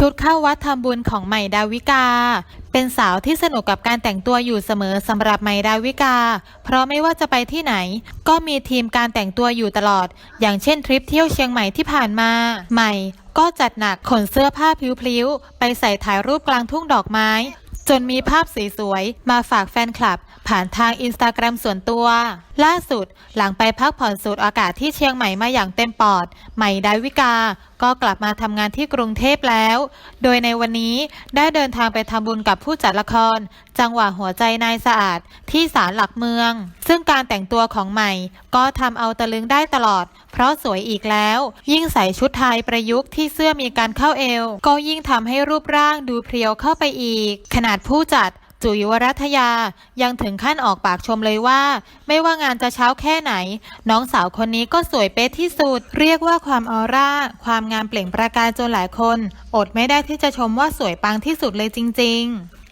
ชุดเข้าวัดทำบุญของใหม่ดาวิกา เป็นสาวที่สนุกกับการแต่งตัวอยู่เสมอสำหรับใหม่ดาวิกา เพราะไม่ว่าจะไปที่ไหน ก็มีทีมการแต่งตัวอยู่ตลอด อย่างเช่นทริปเที่ยวเชียงใหม่ที่ผ่านมา ใหม่ก็จัดหนักขนเสื้อผ้าพลิ้วๆไปใส่ถ่ายรูปกลางทุ่งดอกไม้ จนมีภาพสวยๆ มาฝากแฟนคลับ ผ่านทางอินสตาแกรมส่วนตัว ล่าสุดหลังไปพักผ่อนสูดอากาศที่เชียงใหม่มาอย่างเต็มปอด ใหม่ดาวิกา ก็กลับมาทำงานที่กรุงเทพแล้ว โดยในวันนี้ได้เดินทางไปทำบุญกับผู้จัดละคร จังหวะหัวใจนายสะอาดที่ศาลหลักเมือง ซึ่งการแต่งตัวของใหม่ ก็ทำเอาตะลึงได้ตลอด เพราะสวยอีกแล้ว ยิ่งใส่ชุดไทยประยุกต์ที่เสื้อมีการเข้าเอว ก็ยิ่งทำให้รูปร่างดูเพรียวเข้าไปอีกขนาดผู้จัดจุ๋ยวรัตยายังถึงขั้นออกปากชมเลยว่า ไม่ว่างานจะเช้าแค่ไหน น้องสาวคนนี้ก็สวยเป๊ะที่สุด เรียกว่าความออร่า ความงามเปล่งประกายจนหลายคน อดไม่ได้ที่จะชมว่าสวยปังที่สุดเลยจริง ๆ